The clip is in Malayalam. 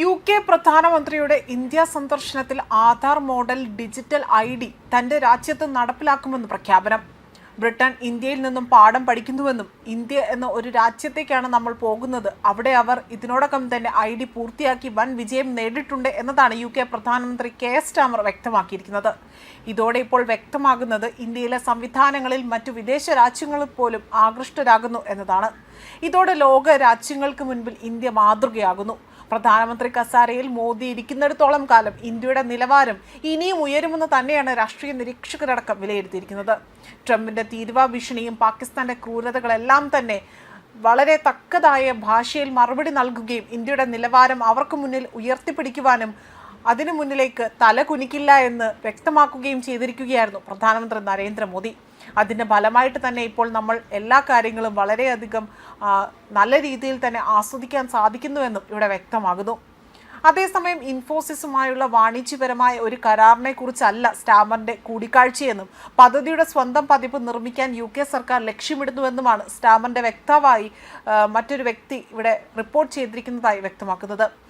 യു കെ പ്രധാനമന്ത്രിയുടെ ഇന്ത്യ സന്ദർശനത്തിൽ Aadhaar model digital I D തന്റെ രാജ്യത്ത് നടപ്പിലാക്കുമെന്ന് പ്രഖ്യാപനം. ബ്രിട്ടൻ ഇന്ത്യയിൽ നിന്നും പാഠം പഠിക്കുന്നുവെന്നും ഇന്ത്യ എന്ന ഒരു രാജ്യത്തേക്കാണ് നമ്മൾ പോകുന്നത്. അവിടെ അവർ ഇതിനോടകം തന്നെ ഐ ഡി പൂർത്തിയാക്കി വൻ വിജയം നേടിയിട്ടുണ്ട് എന്നതാണ് യു കെ പ്രധാനമന്ത്രി കെ എസ് ടാമർ വ്യക്തമാക്കിയിരിക്കുന്നത്. ഇതോടെ ഇപ്പോൾ വ്യക്തമാകുന്നത് ഇന്ത്യയിലെ സംവിധാനങ്ങളിൽ മറ്റു വിദേശ രാജ്യങ്ങളിൽ പോലും ആകൃഷ്ടരാകുന്നു എന്നതാണ്. ഇതോടെ ലോക രാജ്യങ്ങൾക്ക് മുൻപിൽ ഇന്ത്യ മാതൃകയാകുന്നു. പ്രധാനമന്ത്രി കസാരയിൽ മോദി ഇരിക്കുന്നിടത്തോളം കാലം ഇന്ത്യയുടെ നിലവാരം ഇനിയും ഉയരുമെന്ന് തന്നെയാണ് രാഷ്ട്രീയ നിരീക്ഷകരടക്കം വിലയിരുത്തിയിരിക്കുന്നത്. ട്രംപിന്റെ തീരുവ ഭീഷണിയും പാകിസ്ഥാന്റെ ക്രൂരതകളെല്ലാം തന്നെ വളരെ തക്കതായ ഭാഷയിൽ മറുപടി നൽകുകയും ഇന്ത്യയുടെ നിലവാരം അവർക്ക് മുന്നിൽ ഉയർത്തിപ്പിടിക്കുവാനും അതിനു മുന്നിലേക്ക് തല കുനിക്കില്ല എന്ന് വ്യക്തമാക്കുകയും ചെയ്തിരിക്കുകയായിരുന്നു പ്രധാനമന്ത്രി നരേന്ദ്രമോദി. അതിന്റെ ഫലമായിട്ട് തന്നെ ഇപ്പോൾ നമ്മൾ എല്ലാ കാര്യങ്ങളും വളരെയധികം നല്ല രീതിയിൽ തന്നെ ആസ്വദിക്കാൻ സാധിക്കുന്നുവെന്നും ഇവിടെ വ്യക്തമാകുന്നു. അതേസമയം ഇൻഫോസിസുമായുള്ള വാണിജ്യപരമായ ഒരു കരാറിനെ കുറിച്ചല്ല സ്റ്റാമറിന്റെ കൂടിക്കാഴ്ചയെന്നും പദ്ധതിയുടെ സ്വന്തം പതിപ്പ് നിർമ്മിക്കാൻ യു കെ സർക്കാർ ലക്ഷ്യമിടുന്നുവെന്നുമാണ് സ്റ്റാമറിന്റെ വ്യക്താവായി മറ്റൊരു വ്യക്തി ഇവിടെ റിപ്പോർട്ട് ചെയ്തിരിക്കുന്നതായി വ്യക്തമാക്കുന്നത്.